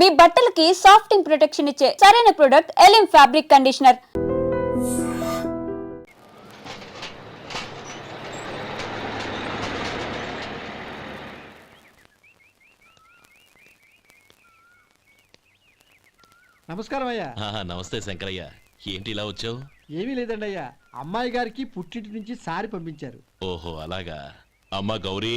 మీ బట్టలకి సాఫ్టింగ్ ప్రొటెక్షన్ ఇచ్చే సరైన ప్రొడక్ట్ ఎలిమ్ ఫ్యాబ్రిక్ కండిషనర్ నమస్కారం అయ్యా. ఆహా, నమస్తే శంకరయ్య. ఏంటి ఇలా వచ్చావు? ఏమీ లేదండి అయ్యా. అమ్మాయి గారికి పుట్టింటి నుంచి సారి పంపించారు. ఓహో అలాగా? అమ్మా గౌరీ?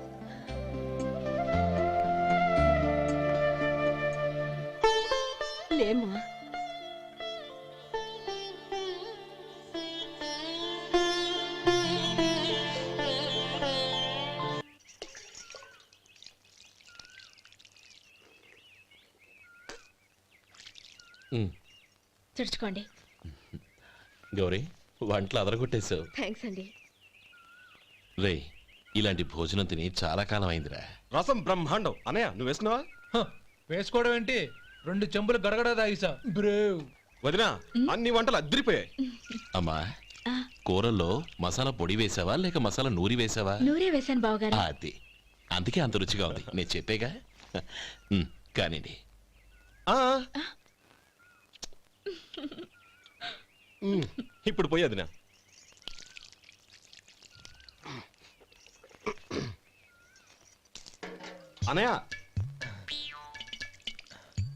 లేమ్మా తుడుచుకోండి. గౌరీ వంటలు అదరగొట్టేశావు. థ్యాంక్స్ అండి. రే ఇలాంటి భోజనం తిని చాలా కాలం అయిందిరా. రసం బ్రహ్మాండం. అనయ్య నువ్వు వేసుకున్నావా? హ, వేసుకోవడం ఏంటి? రెండు చెంబులు గడగడ తాగిసా. బ్రేవ్. వదినా అన్ని వంటలు అద్దరిపోయాయి. అమ్మా. కూరల్లో మసాలా పొడి వేసావా లేక మసాలా నూరి వేసావా? నూరే వేశాను బావగారు. అది. అందుకే అంత రుచిగా ఉంది. నేను చెప్పేగా? ఉమ్, కానివ్వండి. ఆ. మ్, ఇప్పుడు పోయి వదినా. అనయ్య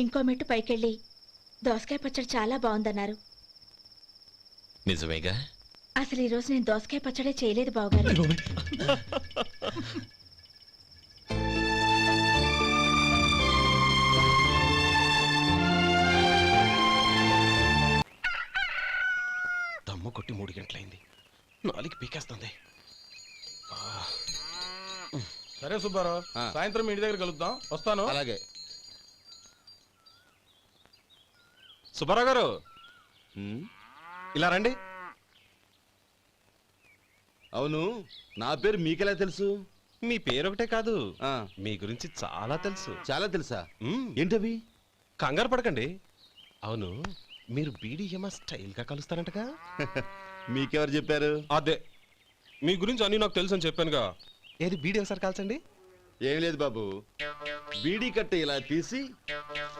ఇంకో మెట్టు పైకెళ్ళి. దోసకాయ పచ్చడి చాలా బాగుందన్నారు. నిజమేగా? అసలు ఈ రోజు నేను దోసకాయ పచ్చడే చేయలేదు బావగారు. దమ్ము కొట్టి మూడు గంటలైంది. నాలుగు పీకేస్తుంది. సరే సుబ్బారావు సాయంత్రం ఇంటి దగ్గర కలుద్దాం. వస్తాను. అలాగే. సుబ్బారావు గారు. ఇలా రండి. అవును నా పేరు మీకెలా తెలుసు? మీ పేరు ఒకటే కాదు మీ గురించి చాలా తెలుసు. చాలా తెలుసా. ఏంటవి? కంగారు పడకండి. అవును మీరు బీడీఎంఆ స్టైల్గా కలుస్తారంటగా? మీకెవరు చెప్పారు? అదే మీ గురించి అన్ని నాకు తెలుసు అని చెప్పానుగా. ఏది బీడీ ఒకసారి కాల్చండి. ఏం లేదు బాబు. బీడీ కట్ట ఇలా తీసి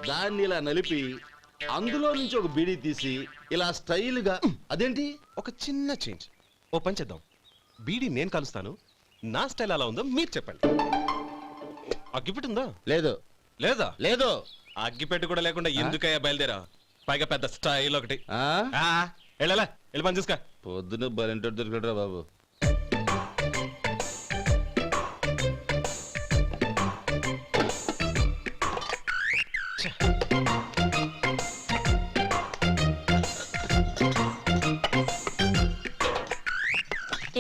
దాన్ని ఇలా నలిపి అందులో నుంచి ఒక బీడీ తీసి ఇలా స్టైల్గా అదేంటి? ఒక చిన్న చేంజ్. ఓ పని చేద్దాం. బీడీ నేను కలుస్తాను. నా స్టైల్ అలా ఉందో మీరు చెప్పండి. అగ్గిపెట్టి ఉందా? లేదు. లేదా? లేదు. అగ్గిపెట్టి కూడా లేకుండా ఎందుకయ్యా బయలుదేరా? పైగా పెద్ద స్టైల్ ఒకటి. ఆ? వెళ్ళాలా? వెళ్ళి పని చూసుకో. పొద్దున దొరికడరా బాబు.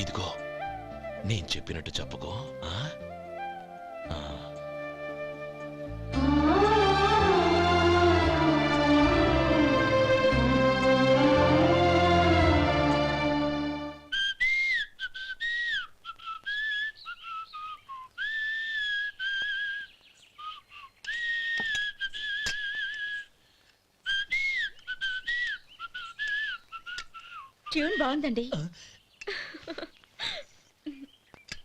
ఇదిగో నేను చెప్పినట్టు చెప్పుకో ఆ? ఆ. ట్యూన్ బాగుందండి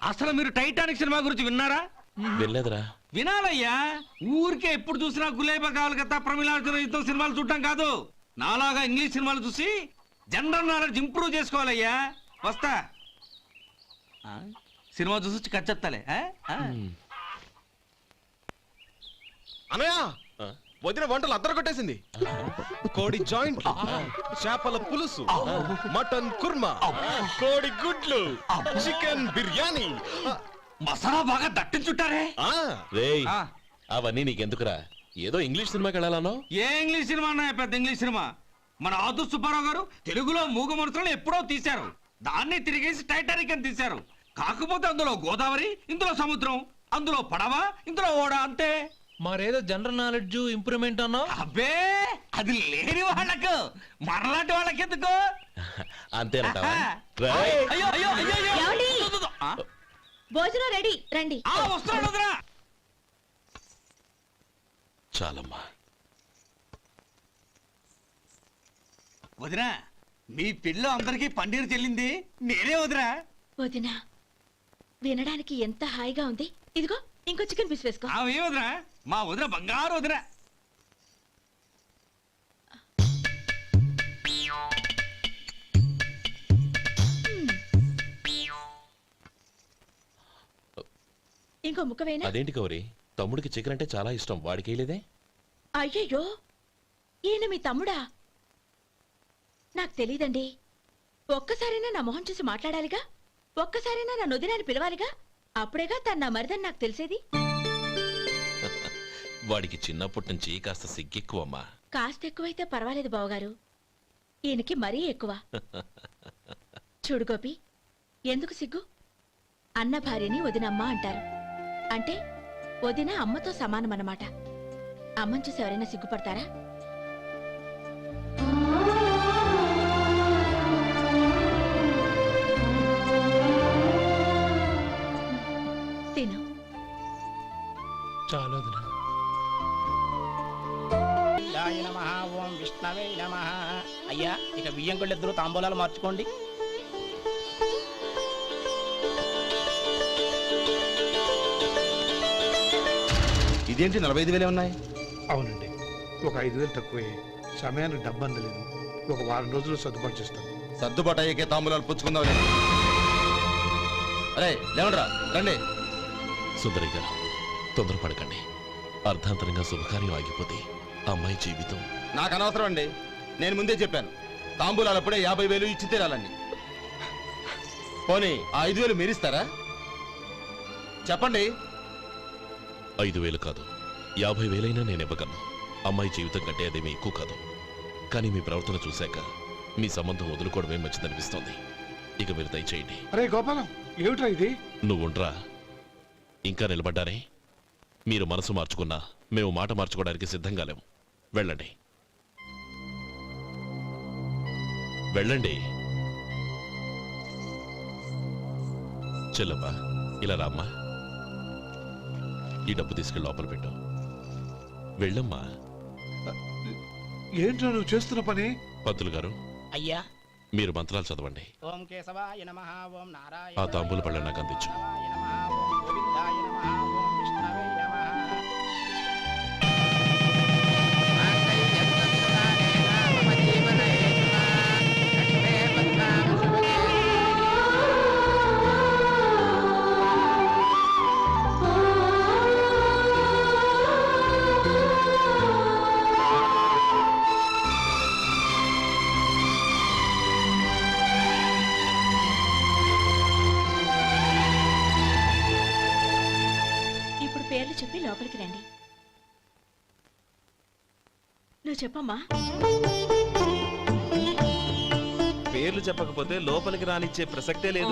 అసలు మీరు టైటానిక్ సినిమా గురించి విన్నారా? వెళ్ళలేదురా వినాలయ్యా. ఊరికే ఎప్పుడు చూసినా గులేబా కావాలి కదా ప్రమిళార్జున యుద్ధం సినిమాలు చూడటం కాదు. నాలాగా ఇంగ్లీష్ సినిమాలు చూసి జనరల్ నాలెడ్జ్ ఇంప్రూవ్ చేసుకోవాలయ్యా. వస్తా. ఆ? సినిమా చూసి వచ్చి కచ్చెత్తాలే ఆ? వదిన వంటలు అద్దరు కొట్టేసింది. కోడి జాయింట్ చేపల పులుసు మటన్ కుర్మా కోడి గుడ్లు చికెన్ బిర్యానీ. మసాలా బాగా దట్టించుంటారే. ఆ, రేయ్. అవన్నీ నీకెందుకురా? ఏదో ఇంగ్లీష్ సినిమాకి వెళ్ళాలనో ఏ ఇంగ్లీష్ సినిమా అన్నా పెద్ద ఇంగ్లీష్ సినిమా. మన ఆదు సుబ్బారావు గారు తెలుగులో మూగ మనుషులను ఎప్పుడో తీశారు. దాన్ని తిరిగేసి టైటానిక్ అని తీశారు. కాకపోతే అందులో గోదావరి ఇందులో సముద్రం అందులో పడవ ఇందులో ఓడ అంతే. మరేదో జనరల్ నాలెడ్జ్ ఇంప్రూవ్మెంట్ అన్నావు అబ్బే అది లేని వాళ్ళకు మరలాంటి వాళ్ళకి ఎందుకు అంతేనంటావా? ఆహా. రేయ్ అయ్యో అయ్యో అయ్యో అయ్యో. ఏమండి? దు, దు, దు. ఆ? భోజనం రెడీ రండి. ఆ, వస్తున్నాడు వదరా చాలమ్మా. వదినా మీ పిల్ల అందరికీ పన్నీరు చెల్లింది. నేనే వదినా. వదినా వినడానికి ఎంత హాయిగా ఉంది? ఇదిగో. ఇంకో చికెన్ పీస్ వేసుకో. ఆమె ఏ వదినా మా వదిన బంగారు వదినా. ఇంకో ముక్క వేయనా? అదేంటి గౌరీ? తమ్ముడికి చికెన్ అంటే చాలా ఇష్టం. వాడికి వేయలేదే? అయ్యయ్యో! ఈయన మీ తమ్ముడా? నాకు తెలీదండి. ఒక్కసారైనా నా మొహం చూసి మాట్లాడాలిగా? ఒక్కసారైనా నా నొదినాన్ని పిలవాలిగా? అప్పుడేగా తన నా మరిదని నాకు తెలిసేది? వాడికి చిన్నప్పటి నుంచి కాస్త సిగ్గెక్కువమ్మా. కాస్త ఎక్కువైతే పర్వాలేదు బావగారు. ఈయనకి మరీ ఎక్కువ. చూడు గోపి ఎందుకు సిగ్గు? అన్న భార్యని వదినమ్మ అంటారు. అంటే వదిన అమ్మతో సమానమన్నమాట. అమ్మని చూసి ఎవరైనా సిగ్గుపడతారా? చాలు వదినా శివాయ నమః ఓం విష్ణవే నమః. అయ్యా ఇక బియ్యం ఇద్దరు తాంబూలాలు మార్చుకోండి. ఇదేంటి నలభై ఐదు వేలే ఉన్నాయి? అవునండి. ఒక ఐదు వేలు తక్కువే. సమయానికి డబ్బు అందలేదు. ఒక వారం రోజులు సర్దుబాటు చేస్తాను సర్దుబాటు అయ్యకే తాంబూలాలు పుచ్చుకుందాం అరే లేవండ్రా రండి. సుందరి గారు తొందరపడకండి. అర్ధాంతరంగా శుభకార్యం ఆగిపోతే అమ్మాయి జీవితం. నాకు అనవసరం అండి. నేను ముందే చెప్పాను. తాంబూలాలు అప్పుడే యాభై వేలు ఇచ్చి తీరాలండి. పోనీ ఆ ఐదు వేలు మీరిస్తారా? చెప్పండి. ఐదు వేలు కాదు. యాభై వేలైనా నేను ఇవ్వగలను. అమ్మాయి జీవితం కంటే అదేమీ ఎక్కువ కాదు. కానీ మీ ప్రవర్తన చూశాక మీ సంబంధం వదులుకోవడమే మంచిదనిపిస్తోంది. ఇక మీరు దయచేయండి. అరే గోపాలం ఏమిట్రా ఇది? నువ్వుండ్రా. ఇంకా నిలబడ్డారే? మీరు మనసు మార్చుకున్నా మేము మాట మార్చుకోవడానికి సిద్ధంగా లేము. వెళ్ళండి. వెళ్ళండి. చెల్లమ్మా ఇలా రామ్మా. ఈ డబ్బు తీసుకెళ్ళి లోపల పెట్టు. వెళ్ళమ్మా. ఏంట్రా నువ్వు చేస్తున్న పని? పంతులు గారు అయ్యా. మీరు మంత్రాలు చదవండి. ఓం కేశవాయ నమః ఓం నారాయణ ఆ తాంబూల పళ్ళ నాకు అందించు. చెప్పి లోపలికి రండి. నువ్వు చెప్పమ్మా. పేర్లు చెప్పకపోతే లోపలికి రానిచ్చే ప్రసక్తే లేదు.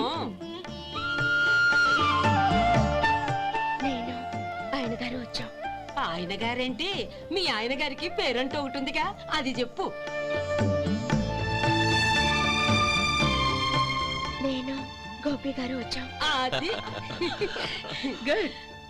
నేను ఆయన గారు వచ్చాం. ఆయన గారేంటి? మీ ఆయన గారికి పేరంటూ ఒకటి ఉందిగా. అది చెప్పు. నేను గోపి గారు వచ్చాం. అది. గుడ్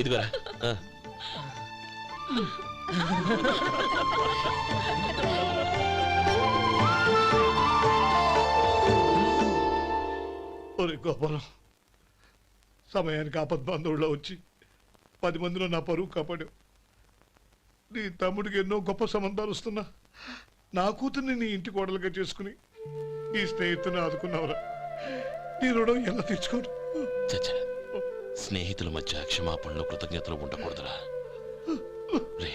ఇదిగోరా. ఒరే గోపాలం సమయానికి ఆపద్ బంధువుల్లో వచ్చి పది మందిలో నా పరువు కాపాడావు నీ తమ్ముడికి ఎన్నో గొప్ప సంబంధాలు వస్తున్నా. నా కూతుర్ని నీ ఇంటి కోడలుగా చేసుకుని నీ స్నేహితుని ఆదుకున్నావురా. నీ రుణం ఎలా తీర్చుకోరు చచ్చ. స్నేహితుల మధ్య క్షమాపణలు కృతజ్ఞతలు ఉండకూడదురా. రే